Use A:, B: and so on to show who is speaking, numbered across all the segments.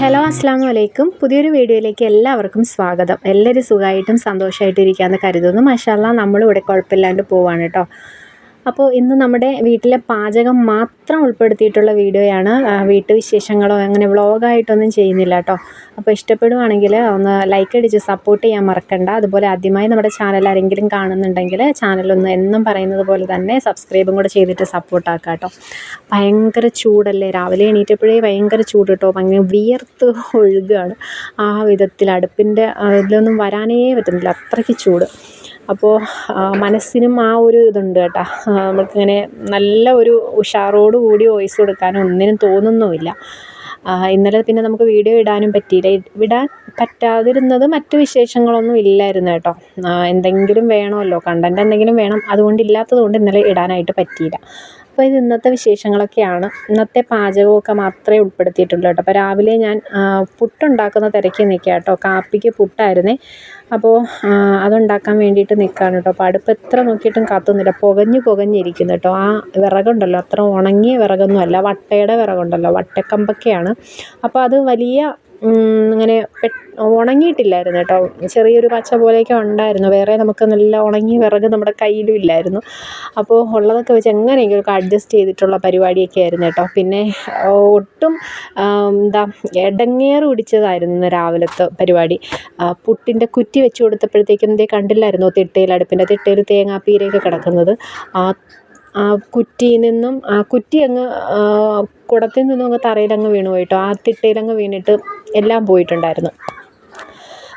A: Hello അസ്സാം വലൈക്കും പുതിയൊരു വീഡിയോയിലേക്ക് എല്ലാവർക്കും സ്വാഗതം. എല്ലാവരും സുഖമായിട്ടും സന്തോഷമായിട്ടും ഇരിക്കാമെന്ന് കരുതുന്നു മഷാല്ല നമ്മളിവിടെ കുഴപ്പമില്ലാണ്ട് പോവാണ് കേട്ടോ. അപ്പോൾ ഇന്ന് നമ്മുടെ വീട്ടിലെ പാചകം മാത്രം ഉൾപ്പെടുത്തിയിട്ടുള്ള വീഡിയോയാണ്. വീട്ടുവിശേഷങ്ങളോ അങ്ങനെ വ്ളോഗായിട്ടൊന്നും ചെയ്യുന്നില്ല കേട്ടോ. അപ്പോൾ ഇഷ്ടപ്പെടുവാണെങ്കിൽ ഒന്ന് ലൈക്ക് അടിച്ച് സപ്പോർട്ട് ചെയ്യാൻ മറക്കണ്ട. അതുപോലെ ആദ്യമായി നമ്മുടെ ചാനൽ ആരെങ്കിലും കാണുന്നുണ്ടെങ്കിൽ ചാനലൊന്ന് എന്നും പറയുന്നത് പോലെ തന്നെ സബ്സ്ക്രൈബും കൂടെ ചെയ്തിട്ട് സപ്പോർട്ട് ആക്കാം കേട്ടോ. ഭയങ്കര ചൂടല്ലേ? രാവിലെ എണീറ്റപ്പോഴേ ഭയങ്കര ചൂട് കേട്ടോ. ഭയങ്കര വിയർത്ത് ഒഴുകുകയാണ് ആ വിധത്തിൽ അടുപ്പിന്റെ ഇതിലൊന്നും വരാനേ പറ്റുന്നില്ല. അത്രയ്ക്ക് ചൂട്. അപ്പോൾ മനസ്സിനും ആ ഒരു ഇതുണ്ട് കേട്ടോ. നമുക്കിങ്ങനെ നല്ല ഒരു ഉഷാറോട് കൂടി വോയിസ് കൊടുക്കാനും ഒന്നിനും തോന്നുന്നുമില്ല. ഇന്നലെ പിന്നെ നമുക്ക് വീഡിയോ ഇടാനും പറ്റിയില്ല. വിടാൻ പറ്റാതിരുന്നത് മറ്റ് വിശേഷങ്ങളൊന്നും ഇല്ലായിരുന്നു കേട്ടോ. എന്തെങ്കിലും വേണമല്ലോ. കണ്ടന്റ് എന്തെങ്കിലും വേണം. അതുകൊണ്ട് ഇല്ലാത്തത് കൊണ്ട് ഇന്നലെ ഇടാനായിട്ട് പറ്റിയില്ല. അപ്പോൾ ഇത് ഇന്നത്തെ വിശേഷങ്ങളൊക്കെയാണ്. ഇന്നത്തെ പാചകമൊക്കെ മാത്രമേ ഉൾപ്പെടുത്തിയിട്ടുള്ളൂ കേട്ടോ. അപ്പോൾ രാവിലെ ഞാൻ പുട്ടുണ്ടാക്കുന്ന തിരക്കി നിൽക്കുക കേട്ടോ. കാപ്പിക്ക് പുട്ടായിരുന്നേ. അപ്പോൾ അതുണ്ടാക്കാൻ വേണ്ടിയിട്ട് നിൽക്കുകയാണ് കേട്ടോ. അപ്പോൾ അടുപ്പ് എത്ര നോക്കിയിട്ടും കത്തുന്നില്ല പുകഞ്ഞ് പുകഞ്ഞിരിക്കുന്നു കേട്ടോ. ആ വിറകുണ്ടല്ലോ. അത്ര ഉണങ്ങിയ വിറകൊന്നും അല്ല വട്ടയുടെ വിറകുണ്ടല്ലോ. വട്ടക്കമ്പൊക്കെയാണ്. അപ്പോൾ അത് വലിയ ഉം, ഇങ്ങനെ ഉണങ്ങിയിട്ടില്ലായിരുന്നു കേട്ടോ. ചെറിയൊരു പച്ച പോലെയൊക്കെ ഉണ്ടായിരുന്നു. വേറെ നമുക്ക് നല്ല ഉണങ്ങിയ വിറക് നമ്മുടെ കയ്യിലും ഇല്ലായിരുന്നു. അപ്പോൾ ഉള്ളതൊക്കെ വെച്ച് എങ്ങനെയെങ്കിലും ഒക്കെ അഡ്ജസ്റ്റ് ചെയ്തിട്ടുള്ള പരിപാടിയൊക്കെ ആയിരുന്നു കേട്ടോ. പിന്നെ ഒട്ടും എന്താ ഇടങ്ങേറ് പിടിച്ചതായിരുന്നു ഇന്ന് രാവിലത്തെ പരിപാടി. പുട്ടിന്റെ കുറ്റി വെച്ച് കൊടുത്തപ്പോഴത്തേക്കും ഇതേ കണ്ടില്ലായിരുന്നു തിട്ടയിൽ അടുപ്പിന്റെ തിട്ടയിൽ തേങ്ങാപ്പീരയൊക്കെ കിടക്കുന്നത്? ആ കുറ്റിയിൽ നിന്നും ആ കുറ്റി അങ്ങ് കുടത്തിൽ നിന്നും അങ്ങ് തറയിലങ്ങ് വീണു പോയിട്ടോ ആ തിട്ടയിലങ്ങ് വീണിട്ട് എല്ലാം പോയിട്ടുണ്ടായിരുന്നു.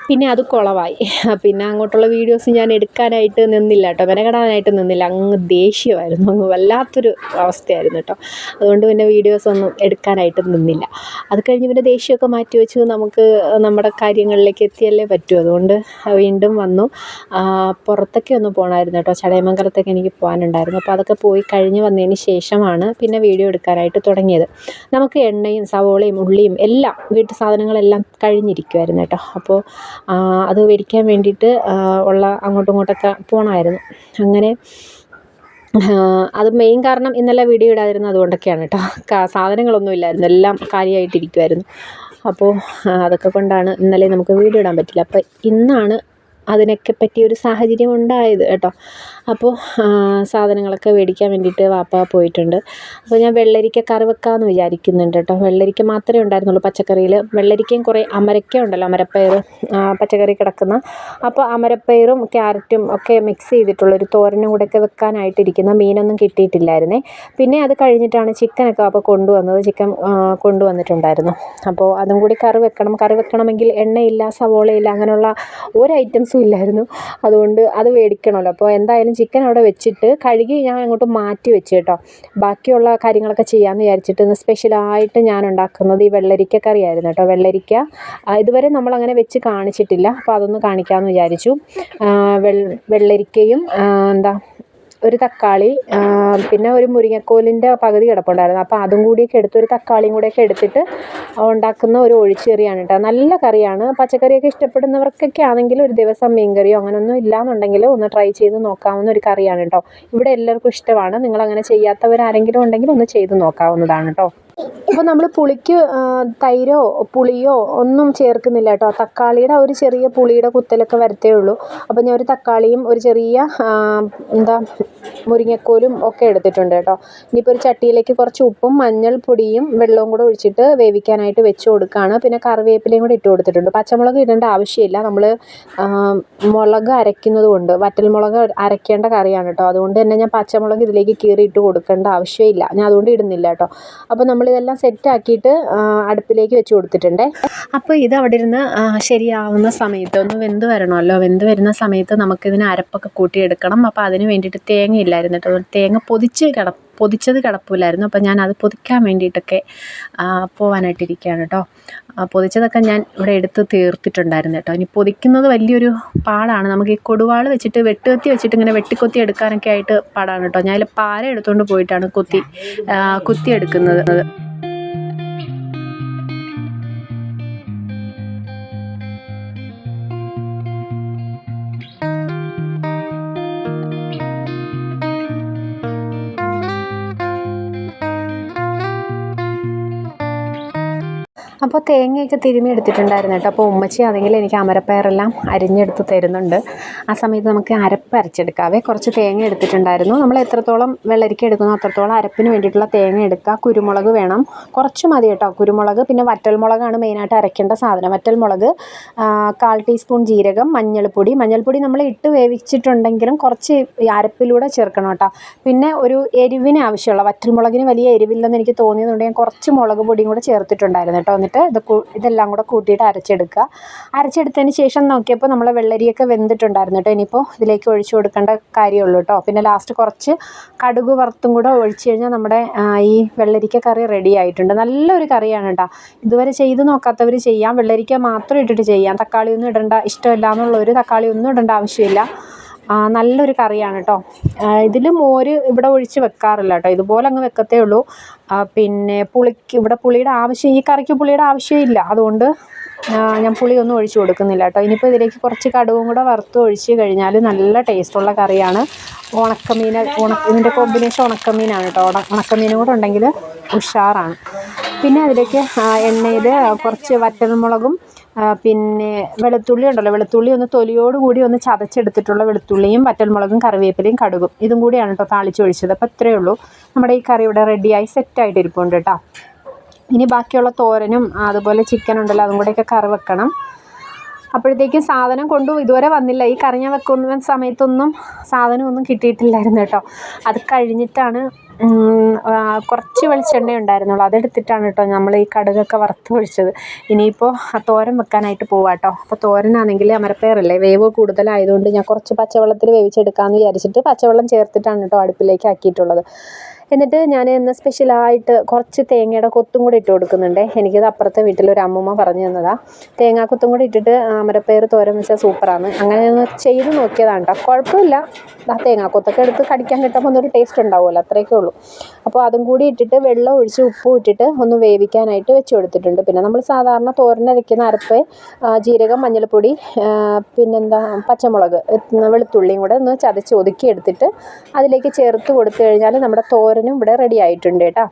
A: പിന്നെ അത് കുളമായി പിന്നെ അങ്ങോട്ടുള്ള വീഡിയോസ് ഞാൻ എടുക്കാനായിട്ട് നിന്നില്ല കേട്ടോ. മെനക്കെടാനായിട്ട് നിന്നില്ല. അങ്ങ് ദേഷ്യമായിരുന്നു. അങ്ങ് വല്ലാത്തൊരു അവസ്ഥയായിരുന്നു കേട്ടോ. അതുകൊണ്ട് പിന്നെ വീഡിയോസ് ഒന്നും എടുക്കാനായിട്ട് നിന്നില്ല. അത് കഴിഞ്ഞ് പിന്നെ ദേഷ്യമൊക്കെ മാറ്റി വെച്ച്. നമുക്ക് നമ്മുടെ കാര്യങ്ങളിലേക്ക് എത്തിയല്ലേ പറ്റൂ. അതുകൊണ്ട് വീണ്ടും വന്നു. പുറത്തൊക്കെ ഒന്ന് പോകണമായിരുന്നു കേട്ടോ. ചടയമംഗലത്തൊക്കെ എനിക്ക് പോകാനുണ്ടായിരുന്നു. അപ്പോൾ അതൊക്കെ പോയി കഴിഞ്ഞ് വന്നതിന് ശേഷമാണ് പിന്നെ വീഡിയോ എടുക്കാനായിട്ട് തുടങ്ങിയത്. നമുക്ക് എണ്ണയും സവോളയും ഉള്ളിയും എല്ലാം വീട്ടു സാധനങ്ങളെല്ലാം കഴിഞ്ഞിരിക്കുമായിരുന്നു കേട്ടോ. അപ്പോൾ അത് മേടിക്കാൻ വേണ്ടിയിട്ട് ഉള്ള അങ്ങോട്ടും ഇങ്ങോട്ടൊക്കെ പോകണമായിരുന്നു അങ്ങനെ അത് മെയിൻ കാരണം ഇന്നലെ വീഡിയോ ഇടാതിരുന്നത് അതുകൊണ്ടൊക്കെയാണ് കേട്ടോ. സാധനങ്ങളൊന്നും ഇല്ലായിരുന്നു. എല്ലാം കാര്യമായിട്ടിരിക്കുമായിരുന്നു അപ്പോൾ അതൊക്കെ കൊണ്ടാണ് ഇന്നലെ നമുക്ക് വീഡിയോ ഇടാൻ പറ്റില്ല. അപ്പോൾ ഇന്നാണ് അതിനൊക്കെ പറ്റിയ ഒരു സാഹചര്യം ഉണ്ടായത് കേട്ടോ. അപ്പോൾ സാധനങ്ങളൊക്കെ മേടിക്കാൻ വേണ്ടിയിട്ട് വാപ്പ പോയിട്ടുണ്ട്. അപ്പോൾ ഞാൻ വെള്ളരിക്ക കറി വെക്കാമെന്ന് വിചാരിക്കുന്നുണ്ട് കേട്ടോ. വെള്ളരിക്ക മാത്രമേ ഉണ്ടായിരുന്നുള്ളൂ പച്ചക്കറിയിൽ വെള്ളരിക്കയും കുറേ അമരക്ക ഉണ്ടല്ലോ അമരപ്പയർ പച്ചക്കറി കിടക്കുന്ന. അപ്പോൾ അമരപ്പയറും ക്യാരറ്റും ഒക്കെ മിക്സ് ചെയ്തിട്ടുള്ളൊരു തോരനും കൂടെയൊക്കെ വെക്കാനായിട്ടിരിക്കുന്ന മീനൊന്നും കിട്ടിയിട്ടില്ലായിരുന്നേ. പിന്നെ അത് കഴിഞ്ഞിട്ടാണ് ചിക്കനൊക്കെ അപ്പോൾ കൊണ്ടുവന്നത്. ചിക്കൻ കൊണ്ടുവന്നിട്ടുണ്ടായിരുന്നു. അപ്പോൾ അതും കൂടി കറി വെക്കണം. കറി വെക്കണമെങ്കിൽ എണ്ണയില്ല സവോളയില്ല അങ്ങനെയുള്ള ഒരു ഐറ്റംസും ഇല്ലായിരുന്നു. അതുകൊണ്ട് അത് മേടിക്കണമല്ലോ അപ്പോൾ എന്തായാലും ചിക്കൻ അവിടെ വെച്ചിട്ട് കഴുകി ഞാൻ അങ്ങോട്ട് മാറ്റി വെച്ച് കേട്ടോ. ബാക്കിയുള്ള കാര്യങ്ങളൊക്കെ ചെയ്യാമെന്ന് വിചാരിച്ചിട്ട് ഇന്ന് സ്പെഷ്യലായിട്ട് ഞാൻ ഉണ്ടാക്കുന്നത് ഈ വെള്ളരിക്ക കറിയായിരുന്നു കേട്ടോ. വെള്ളരിക്ക ഇതുവരെ നമ്മൾ അങ്ങനെ വെച്ച് കാണിച്ചിട്ടില്ല. അപ്പോൾ അതൊന്ന് കാണിക്കാമെന്ന് വിചാരിച്ചു. വെള്ളരിക്കയും എന്താ ഒരു തക്കാളി പിന്നെ ഒരു മുരിങ്ങക്കോലിന്റെ പകുതി കിടപ്പുണ്ടായിരുന്നു. അപ്പോൾ അതും കൂടിയൊക്കെ എടുത്ത് ഒരു തക്കാളിയും കൂടെയൊക്കെ എടുത്തിട്ട് ഉണ്ടാക്കുന്ന ഒരു ഒഴിച്ചുകറിയാണ് കേട്ടോ. നല്ല കറിയാണ്. പച്ചക്കറിയൊക്കെ ഇഷ്ടപ്പെടുന്നവർക്കൊക്കെ ആണെങ്കിൽ ഒരു ദിവസം മീൻകറിയോ അങ്ങനെയൊന്നും ഇല്ലയെന്നുണ്ടെങ്കിൽ ഒന്ന് ട്രൈ ചെയ്ത് നോക്കാവുന്ന ഒരു കറിയാണ് കേട്ടോ. ഇവിടെ എല്ലാവർക്കും ഇഷ്ടമാണ്. നിങ്ങളങ്ങനെ ചെയ്യാത്തവരാരെങ്കിലും ഉണ്ടെങ്കിൽ ഒന്ന് ചെയ്ത് നോക്കാവുന്നതാണ് കേട്ടോ. അപ്പോൾ നമ്മൾ പുളിക്ക് തൈരോ പുളിയോ ഒന്നും ചേർക്കുന്നില്ല കേട്ടോ. തക്കാളിയുടെ ഒരു ചെറിയ പുളിയുടെ കുത്തലൊക്കെ വരത്തേ ഉള്ളൂ. അപ്പോൾ ഞാൻ ഒരു തക്കാളിയും ഒരു ചെറിയ എന്താ മുരിങ്ങക്കോലും ഒക്കെ എടുത്തിട്ടുണ്ട് കേട്ടോ. ഇനിയിപ്പോൾ ഒരു ചട്ടിയിലേക്ക് കുറച്ച് ഉപ്പും മഞ്ഞൾപ്പൊടിയും വെള്ളവും കൂടെ ഒഴിച്ചിട്ട് വേവിക്കാനായിട്ട് വെച്ച് കൊടുക്കുകയാണ് പിന്നെ കറിവേപ്പിലയും കൂടെ ഇട്ട് കൊടുത്തിട്ടുണ്ട്. പച്ചമുളക് ഇടേണ്ട ആവശ്യമില്ല. നമ്മൾ മുളക് അരയ്ക്കുന്നത് കൊണ്ട്. വറ്റൽമുളക് അരയ്ക്കേണ്ട കറിയാണ് കേട്ടോ. അതുകൊണ്ട് തന്നെ ഞാൻ പച്ചമുളക് ഇതിലേക്ക് കീറി ഇട്ട് കൊടുക്കേണ്ട ആവശ്യമില്ല. ഞാൻ അതുകൊണ്ട് ഇടുന്നില്ല കേട്ടോ. അപ്പോൾ നമ്മളിതെല്ലാം സെറ്റാക്കിയിട്ട് അടുപ്പിലേക്ക് വെച്ച് കൊടുത്തിട്ടുണ്ടേ. അപ്പോൾ ഇത് അവിടെ ഇരുന്ന് ശരിയാവുന്ന സമയത്ത് ഒന്ന് വെന്ത് വരണമല്ലോ. വെന്ത് വരുന്ന സമയത്ത് നമുക്കിതിന് അരപ്പൊക്കെ കൂട്ടിയെടുക്കണം. അപ്പോൾ അതിന് വേണ്ടിയിട്ട് തേങ്ങ ഇല്ലായിരുന്നു കേട്ടോ. തേങ്ങ പൊതിച്ച് കിട പൊതിച്ചത് കിടപ്പില്ലായിരുന്നു. അപ്പോൾ ഞാൻ അത് പൊതിക്കാൻ വേണ്ടിയിട്ടൊക്കെ പോവാനായിട്ടിരിക്കുകയാണ് കേട്ടോ. പൊതിച്ചതൊക്കെ ഞാൻ ഇവിടെ എടുത്ത് തീർത്തിട്ടുണ്ടായിരുന്നു കേട്ടോ. ഇനി പൊതിക്കുന്നത് വലിയൊരു പാടാണ്. നമുക്ക് ഈ കൊടുവാൾ വെച്ചിട്ട് വെട്ടുകത്തി വെച്ചിട്ട് ഇങ്ങനെ വെട്ടിക്കൊത്തി എടുക്കാനൊക്കെ ആയിട്ട് പാടാണ് കേട്ടോ. ഞാൻ പാര എടുത്തുകൊണ്ട് പോയിട്ടാണ് കൊത്തി കുത്തിയെടുക്കുന്നത് അപ്പോൾ തേങ്ങയൊക്കെ തിരുമ്മി എടുത്തിട്ടുണ്ടായിരുന്നു കേട്ടോ. അപ്പോൾ ഉമ്മച്ചി ആണെങ്കിൽ എനിക്ക് അമരപ്പയറെല്ലാം അരിഞ്ഞെടുത്ത് തരുന്നുണ്ട്. ആ സമയത്ത് നമുക്ക് അരപ്പ് അരച്ചെടുക്കാവേ. കുറച്ച് തേങ്ങ എടുത്തിട്ടുണ്ടായിരുന്നു. നമ്മൾ എത്രത്തോളം വെള്ളരിക്ക എടുക്കുന്നോ അത്രത്തോളം അരപ്പിന് വേണ്ടിയിട്ടുള്ള തേങ്ങ എടുക്കുക. കുരുമുളക് വേണം. കുറച്ച് മതി കേട്ടോ. കുരുമുളക് പിന്നെ വറ്റൽമുളകാണ് മെയിനായിട്ട് അരയ്ക്കേണ്ട സാധനം. വറ്റൽമുളക് കാൽ ടീസ്പൂൺ ജീരകം മഞ്ഞൾപ്പൊടി. മഞ്ഞൾപ്പൊടി നമ്മൾ ഇട്ട് വേവിച്ചിട്ടുണ്ടെങ്കിലും കുറച്ച് അരപ്പിലൂടെ ചേർക്കണം കേട്ടോ. പിന്നെ ഒരു എരിവിന് ആവശ്യമുള്ള വറ്റൽമുളകിന് വലിയ എരിവില്ലെന്ന് എനിക്ക് തോന്നിയതുകൊണ്ട് ഞാൻ കുറച്ച് മുളക് പൊടിയും കൂടെ ചേർത്തിട്ടുണ്ടായിരുന്നു കേട്ടോ. എന്നിട്ട് ഇത് ഇതെല്ലാം കൂടെ കൂട്ടിയിട്ട് അരച്ചെടുക്കുക. അരച്ചെടുത്തതിന് ശേഷം നോക്കിയപ്പോൾ നമ്മൾ വെള്ളരിയൊക്കെ വെന്തിട്ടുണ്ടായിരുന്നു കേട്ടോ. ഇനിയിപ്പോൾ ഇതിലേക്ക് ഒഴിച്ചു കൊടുക്കേണ്ട കാര്യമുള്ളൂ കേട്ടോ. പിന്നെ ലാസ്റ്റ് കുറച്ച് കടുക് വറുത്തും കൂടെ ഒഴിച്ചു കഴിഞ്ഞാൽ നമ്മുടെ ഈ വെള്ളരിക്ക കറി റെഡി ആയിട്ടുണ്ട്. നല്ലൊരു കറിയാണ് കേട്ടോ. ഇതുവരെ ചെയ്ത് നോക്കാത്തവർ ചെയ്യാം. വെള്ളരിക്ക മാത്രം ഇട്ടിട്ട് ചെയ്യാം. തക്കാളി ഒന്നും ഇടേണ്ട ഇഷ്ടമില്ല എന്നുള്ളൊരു തക്കാളി ഒന്നും ഇടേണ്ട ആവശ്യമില്ല. നല്ലൊരു കറിയാണ് കേട്ടോ ഇതിൽ മോര് ഇവിടെ ഒഴിച്ച് വെക്കാറില്ല കേട്ടോ ഇതുപോലെ അങ്ങ് വെക്കത്തേ ഉള്ളൂ. പിന്നെ പുളിക്ക് ഇവിടെ പുളിയുടെ ആവശ്യം ഈ കറിക്ക് പുളിയുടെ ആവശ്യമില്ല അതുകൊണ്ട് ഞാൻ പുളിയൊന്നും ഒഴിച്ച് കൊടുക്കുന്നില്ല കേട്ടോ ഇനിയിപ്പോൾ ഇതിലേക്ക് കുറച്ച് കടുവും കൂടെ വറുത്ത് ഒഴിച്ച് കഴിഞ്ഞാൽ നല്ല ടേസ്റ്റുള്ള കറിയാണ്. ഉണക്കമീൻ ഉണ ഇതിന്റെ കോമ്പിനേഷൻ ഉണക്കമീനാണ് കേട്ടോ ഉണ ഉണക്കമീനും കൂടെ ഉണ്ടെങ്കിൽ ഉഷാറാണ്. പിന്നെ അതിലേക്ക് എണ്ണയിൽ കുറച്ച് വറ്റൽമുളകും പിന്നെ വെളുത്തുള്ളി ഉണ്ടല്ലോ വെളുത്തുള്ളി ഒന്ന് തൊലിയോട് കൂടി ഒന്ന് ചതച്ചെടുത്തിട്ടുള്ള വെളുത്തുള്ളിയും വറ്റൽമുളകും കറിവേപ്പിലയും കടുകും. ഇതും കൂടിയാണ് കേട്ടോ താളിച്ചൊഴിച്ചത്. അപ്പോൾ ഇത്രയേ ഉള്ളൂ. നമ്മുടെ ഈ കറി ഇവിടെ റെഡിയായി സെറ്റായിട്ട് ഇരിപ്പുണ്ട് കേട്ടോ. ഇനി ബാക്കിയുള്ള തോരനും അതുപോലെ ചിക്കൻ ഉണ്ടല്ലോ അതും കൂടെയൊക്കെ കറി വെക്കണം. അപ്പോഴത്തേക്കും സാധനം കൊണ്ടു ഇതുവരെ വന്നില്ല. ഈ കറി ഞാൻ വെക്കുന്ന സമയത്തൊന്നും സാധനമൊന്നും കിട്ടിയിട്ടില്ലായിരുന്നു കേട്ടോ. അത് കഴിഞ്ഞിട്ടാണ് കുറച്ച് വെളിച്ചെണ്ണ ഉണ്ടായിരുന്നുള്ളൂ. അതെടുത്തിട്ടാണ് കേട്ടോ നമ്മൾ ഈ കടുകൊക്കെ വറുത്ത് ഒഴിച്ചത് ഇനിയിപ്പോൾ തോരൻ വെക്കാനായിട്ട് പോവാം കേട്ടോ അപ്പോൾ തോരനാണെങ്കിൽ അമരപ്പയറല്ലേ? വേവ് കൂടുതലായതുകൊണ്ട് ഞാൻ കുറച്ച് പച്ചവെള്ളത്തിൽ വേവിച്ചെടുക്കാമെന്ന് വിചാരിച്ചിട്ട് പച്ചവെള്ളം ചേർത്തിട്ടാണ് കേട്ടോ അടുപ്പിലേക്ക് ആക്കിയിട്ടുള്ളത്. എന്നിട്ട് ഞാൻ ഇന്ന് സ്പെഷ്യലായിട്ട് കുറച്ച് തേങ്ങയുടെ കൊത്തും കൂടി ഇട്ട് കൊടുക്കുന്നുണ്ട്. എനിക്കത് അപ്പുറത്തെ വീട്ടിലൊരു അമ്മൂമ്മ പറഞ്ഞു തന്നതാണ് തേങ്ങാക്കൊത്തും കൂടി ഇട്ടിട്ട് അമരപ്പയർ തോരൻ വെച്ചാൽ സൂപ്പറാണ് അങ്ങനെ ഒന്ന് ചെയ്ത് നോക്കിയതാണ് കേട്ടോ കുഴപ്പമില്ല. ആ തേങ്ങാക്കൊത്തൊക്കെ എടുത്ത് കടിക്കാൻ കിട്ടുമ്പോൾ ഒന്നൊരു ടേസ്റ്റ് ഉണ്ടാവുമല്ലോ. അത്രയൊക്കെ ഉള്ളൂ. അപ്പോൾ അതും കൂടി ഇട്ടിട്ട് വെള്ളം ഒഴിച്ച് ഉപ്പും ഇട്ടിട്ട് ഒന്ന് വേവിക്കാനായിട്ട് വെച്ച് കൊടുത്തിട്ടുണ്ട്. പിന്നെ നമ്മൾ സാധാരണ തോരനരയ്ക്കുന്ന അരപ്പ് ജീരകം മഞ്ഞൾപ്പൊടി പിന്നെന്താ പച്ചമുളക് വെളുത്തുള്ളിയും കൂടെ ഒന്ന് ചതച്ച് ഒതുക്കി എടുത്തിട്ട് അതിലേക്ക് ചേർത്ത് കൊടുത്തു കഴിഞ്ഞാൽ നമ്മുടെ തോരനും ഇവിടെ റെഡി ആയിട്ടുണ്ട് കേട്ടോ.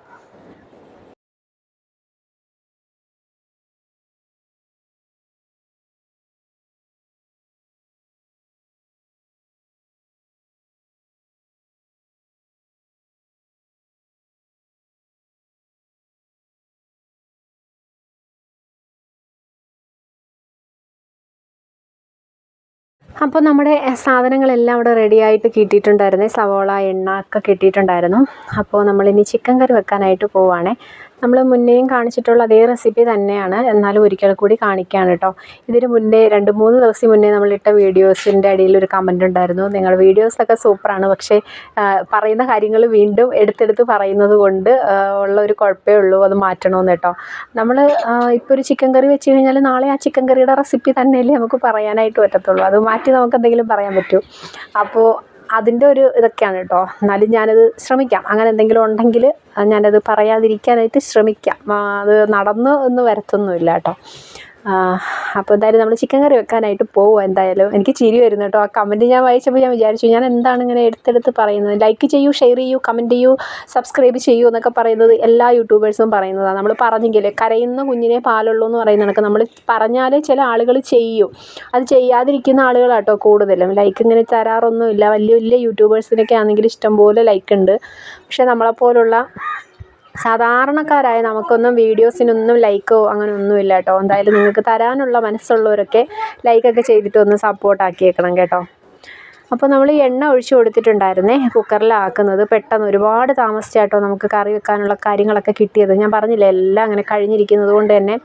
A: അപ്പോൾ നമ്മുടെ സാധനങ്ങളെല്ലാം അവിടെ റെഡിയായിട്ട് കിട്ടിയിട്ടുണ്ടായിരുന്നേ. സവോള എണ്ണ ഒക്കെ കിട്ടിയിട്ടുണ്ടായിരുന്നു. അപ്പോൾ നമ്മളിനി ചിക്കൻ കറി വെക്കാനായിട്ട് പോവുകയാണേ നമ്മൾ മുന്നേയും കാണിച്ചിട്ടുള്ള അതേ റെസിപ്പി തന്നെയാണ്. എന്നാലും ഒരിക്കൽ കൂടി കാണിക്കുകയാണ് കേട്ടോ. ഇതിന് മുന്നേ രണ്ട് മൂന്ന് ദിവസം മുന്നേ നമ്മളിട്ട വീഡിയോസിന്റെ അടിയിൽ ഒരു കമന്റ് ഉണ്ടായിരുന്നു. നിങ്ങൾ വീഡിയോസൊക്കെ സൂപ്പറാണ് പക്ഷേ പറയുന്ന കാര്യങ്ങൾ വീണ്ടും എടുത്തെടുത്ത് പറയുന്നത് കൊണ്ട് ഉള്ള ഒരു കുഴപ്പമേ ഉള്ളൂ. അത് മാറ്റണമെന്ന് കേട്ടോ. നമ്മൾ ഇപ്പോൾ ഒരു ചിക്കൻ കറി വെച്ച് കഴിഞ്ഞാൽ നാളെ ആ ചിക്കൻ കറിയുടെ റെസിപ്പി തന്നെയല്ലേ നമുക്ക് പറയാനായിട്ട് പറ്റത്തുള്ളൂ. അത് മാറ്റി നമുക്ക് എന്തെങ്കിലും പറയാൻ പറ്റൂ. അപ്പോൾ അതിന്റെ ഒരു ഇതൊക്കെയാണ് കേട്ടോ. എന്നാലും ഞാനത് ശ്രമിക്കാം. അങ്ങനെ എന്തെങ്കിലും ഉണ്ടെങ്കിൽ ഞാനത് പറയാതിരിക്കാനായിട്ട് ശ്രമിക്കാം. അത് നടന്നു എന്ന് വരത്തൊന്നുമില്ല കേട്ടോ. അപ്പോൾ എന്തായാലും നമ്മൾ ചിക്കൻ കറി വെക്കാനായിട്ട് പോവുക എന്തായാലും. എനിക്ക് ചിരി വരുന്നു കേട്ടോ. ആ കമന്റ് ഞാൻ വായിച്ചപ്പോൾ ഞാൻ വിചാരിച്ചു ഞാൻ എന്താണ് ഇങ്ങനെ എടുത്തെടുത്ത് പറയുന്നത്? ലൈക്ക് ചെയ്യൂ ഷെയർ ചെയ്യൂ കമന്റ് ചെയ്യൂ സബ്സ്ക്രൈബ് ചെയ്യൂ എന്നൊക്കെ പറയുന്നത് എല്ലാ യൂട്യൂബേഴ്സും പറയുന്നതാണ് നമ്മൾ പറഞ്ഞെങ്കിൽ കരയുന്ന കുഞ്ഞിനെ പാലുള്ളൂ എന്ന് പറയുന്ന കണക്ക്. നമ്മൾ പറഞ്ഞാൽ ചില ആളുകൾ ചെയ്യും. അത് ചെയ്യാതിരിക്കുന്ന ആളുകളാട്ടോ കൂടുതലും. ലൈക്ക് ഇങ്ങനെ തരാറൊന്നുമില്ല. വലിയ വലിയ യൂട്യൂബേഴ്സിനൊക്കെ ആണെങ്കിൽ ഇഷ്ടംപോലെ ലൈക്ക് ഉണ്ട്. പക്ഷേ നമ്മളെപ്പോലുള്ള സാധാരണക്കാരായ നമുക്കൊന്നും വീഡിയോസിനൊന്നും ലൈക്കോ അങ്ങനെ ഒന്നുമില്ല കേട്ടോ. എന്തായാലും നിങ്ങൾക്ക് തരാനുള്ള മനസ്സുള്ളവരൊക്കെ ലൈക്കൊക്കെ ചെയ്തിട്ട് ഒന്ന് സപ്പോർട്ട് ആക്കിയേക്കണം കേട്ടോ. അപ്പോൾ നമ്മൾ എണ്ണ ഒഴിച്ചു കൊടുത്തിട്ടുണ്ടായിരുന്നേ കുക്കറിലാക്കുന്നത് പെട്ടെന്ന് ഒരുപാട് താമസിച്ചാട്ടോ നമുക്ക് കറി വെക്കാനുള്ള കാര്യങ്ങളൊക്കെ കിട്ടിയത്. ഞാൻ പറഞ്ഞില്ല എല്ലാം അങ്ങനെ കഴിഞ്ഞിരിക്കുന്നത് കൊണ്ട് തന്നെ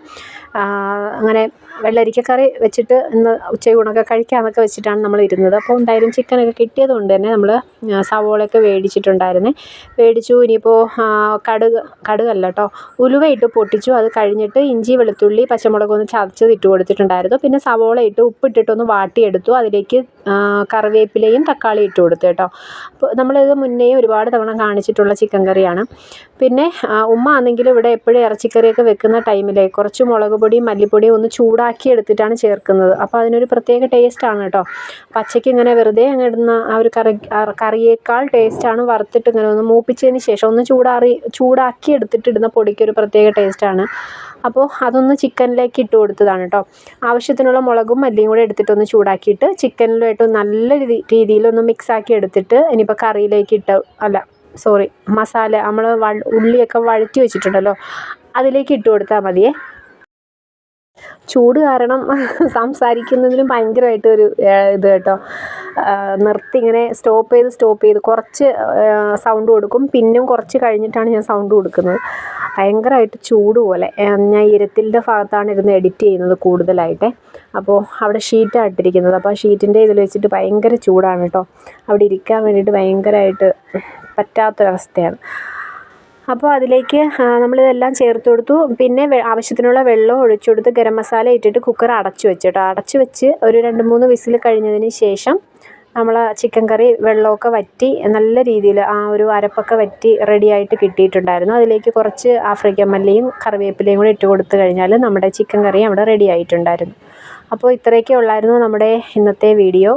A: അങ്ങനെ വെള്ളരിക്ക കറി വെച്ചിട്ട് ഇന്ന് ഉച്ചയൂണൊക്കെ കഴിക്കാമെന്നൊക്കെ വെച്ചിട്ടാണ് നമ്മൾ ഇരുന്നത് അപ്പോൾ എന്തായാലും ചിക്കനൊക്കെ കിട്ടിയത് കൊണ്ട് തന്നെ നമ്മൾ സവോളയൊക്കെ വേടിച്ചിട്ടുണ്ടായിരുന്നു. മേടിച്ചു ഇനിയിപ്പോൾ കടുക് കടുകല്ല കേട്ടോ ഉലുവയിട്ട് പൊട്ടിച്ചു. അത് കഴിഞ്ഞിട്ട് ഇഞ്ചി വെളുത്തുള്ളി പച്ചമുളക് ഒന്ന് ചതച്ചത് ഇട്ട് കൊടുത്തിട്ടുണ്ടായിരുന്നു. പിന്നെ സവോള ഇട്ട് ഉപ്പിട്ടിട്ടൊന്ന് വാട്ടിയെടുത്തു. അതിലേക്ക് കറിവേപ്പിലയും തക്കാളി ഇട്ട് കൊടുത്തു കേട്ടോ. അപ്പോൾ നമ്മളിത് മുന്നേ ഒരുപാട് തവണ കാണിച്ചിട്ടുള്ള ചിക്കൻ കറിയാണ്. പിന്നെ ഉമ്മ ആണെങ്കിലും ഇവിടെ എപ്പോഴും ഇറച്ചിക്കറിയൊക്കെ വെക്കുന്ന ടൈമിൽ കുറച്ച് മുളക് പൊടിയും മല്ലിപ്പൊടിയും ഒന്ന് ചൂടാക്കി എടുത്തിട്ടാണ് ചേർക്കുന്നത്. അപ്പോൾ അതിനൊരു പ്രത്യേക ടേസ്റ്റാണ് കേട്ടോ പച്ചയ്ക്ക് ഇങ്ങനെ വെറുതെ അങ്ങ് ഇടുന്ന ആ ഒരു കറി കറിയേക്കാൾ ടേസ്റ്റാണ് വറുത്തിട്ട് ഇങ്ങനെ ഒന്ന് മൂപ്പിച്ചതിന് ശേഷം ഒന്ന് ചൂടാറി ചൂടാക്കി എടുത്തിട്ട് ഇടുന്ന പൊടിക്ക് ഒരു പ്രത്യേക ടേസ്റ്റാണ് അപ്പോൾ അതൊന്ന് ചിക്കനിലേക്ക് ഇട്ട് കൊടുത്തതാണ് കേട്ടോ ആവശ്യത്തിനുള്ള മുളകും മല്ലിയും കൂടെ എടുത്തിട്ടൊന്ന് ചൂടാക്കിയിട്ട് ചിക്കനിലായിട്ട് നല്ല രീതി രീതിയിലൊന്ന് മിക്സാക്കി എടുത്തിട്ട് ഇനിയിപ്പോൾ കറിയിലേക്ക് ഇട്ട് അല്ല സോറി മസാല നമ്മൾ ഉള്ളിയൊക്കെ വഴറ്റി വെച്ചിട്ടുണ്ടല്ലോ അതിലേക്ക് ഇട്ട് കൊടുത്താൽ മതിയേ. ചൂട് കാരണം സംസാരിക്കുന്നതിലും ഭയങ്കരമായിട്ട് ഒരു ഇത് കേട്ടോ. നിർത്തി ഇങ്ങനെ സ്റ്റോപ്പ് ചെയ്ത് സ്റ്റോപ്പ് ചെയ്ത് കുറച്ച് സൗണ്ട് കൊടുക്കും. പിന്നും കുറച്ച് കഴിഞ്ഞിട്ടാണ് ഞാൻ സൗണ്ട് കൊടുക്കുന്നത്. ഭയങ്കരമായിട്ട് ചൂട് പോലെ. ഞാൻ ഇരത്തിലിന്റെ ഭാഗത്താണ് ഇരുന്ന് എഡിറ്റ് ചെയ്യുന്നത് കൂടുതലായിട്ട്. അപ്പോൾ അവിടെ ഷീറ്റാണ് ഇട്ടിരിക്കുന്നത്. അപ്പോൾ ആ ഷീറ്റിന്റെ ഇതിൽ വെച്ചിട്ട് ഭയങ്കര ചൂടാണ് കേട്ടോ. അവിടെ ഇരിക്കാൻ വേണ്ടിയിട്ട് ഭയങ്കരമായിട്ട് പറ്റാത്തൊരവസ്ഥയാണ്. അപ്പോൾ അതിലേക്ക് നമ്മളിതെല്ലാം ചേർത്ത് കൊടുത്തു. പിന്നെ ആവശ്യത്തിനുള്ള വെള്ളം ഒഴിച്ചു കൊടുത്ത് ഗരം മസാല ഇട്ടിട്ട് കുക്കർ അടച്ചു വെച്ചു കേട്ടോ അടച്ചു വെച്ച് ഒരു രണ്ട് മൂന്ന് വിസിൽ കഴിഞ്ഞതിന് ശേഷം നമ്മൾ ചിക്കൻ കറി വെള്ളമൊക്കെ വറ്റി നല്ല രീതിയിൽ ആ ഒരു അരപ്പൊക്കെ വറ്റി റെഡിയായിട്ട് കിട്ടിയിട്ടുണ്ടായിരുന്നു. അതിലേക്ക് കുറച്ച് ആഫ്രിക്കൻ മല്ലിയും കറിവേപ്പിലയും കൂടി ഇട്ട് കൊടുത്തു കഴിഞ്ഞാൽ നമ്മുടെ ചിക്കൻ കറി അവിടെ റെഡി ആയിട്ടുണ്ടായിരുന്നു. അപ്പോൾ ഇത്രയൊക്കെ ഉള്ളായിരുന്നു നമ്മുടെ ഇന്നത്തെ വീഡിയോ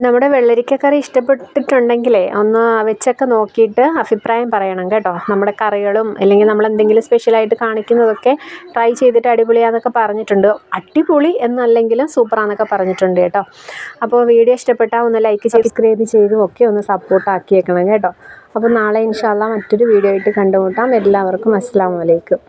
A: നമ്മുടെ വെള്ളരിക്കക്കറി ഇഷ്ടപ്പെട്ടിട്ടുണ്ടെങ്കിലേ ഒന്ന് വെച്ചൊക്കെ നോക്കിയിട്ട് അഭിപ്രായം പറയണം കേട്ടോ. നമ്മുടെ കറികളും അല്ലെങ്കിൽ നമ്മൾ എന്തെങ്കിലും സ്പെഷ്യലായിട്ട് കാണിക്കുന്നതൊക്കെ ട്രൈ ചെയ്തിട്ട് അടിപൊളിയാന്നൊക്കെ പറഞ്ഞിട്ടുണ്ട്. അടിപൊളി എന്നല്ലെങ്കിലും സൂപ്പറാന്നൊക്കെ പറഞ്ഞിട്ടുണ്ട് കേട്ടോ. അപ്പോൾ വീഡിയോ ഇഷ്ടപ്പെട്ടാൽ ഒന്ന് ലൈക്ക് സബ്സ്ക്രൈബ് ചെയ്തും ഒക്കെ ഒന്ന് സപ്പോർട്ട് ആക്കിയേക്കണം കേട്ടോ. അപ്പോൾ നാളെ ഇൻഷാല്ല മറ്റൊരു വീഡിയോ ആയിട്ട് കണ്ടുമുട്ടാം. എല്ലാവർക്കും അസ്സാം വലൈക്കും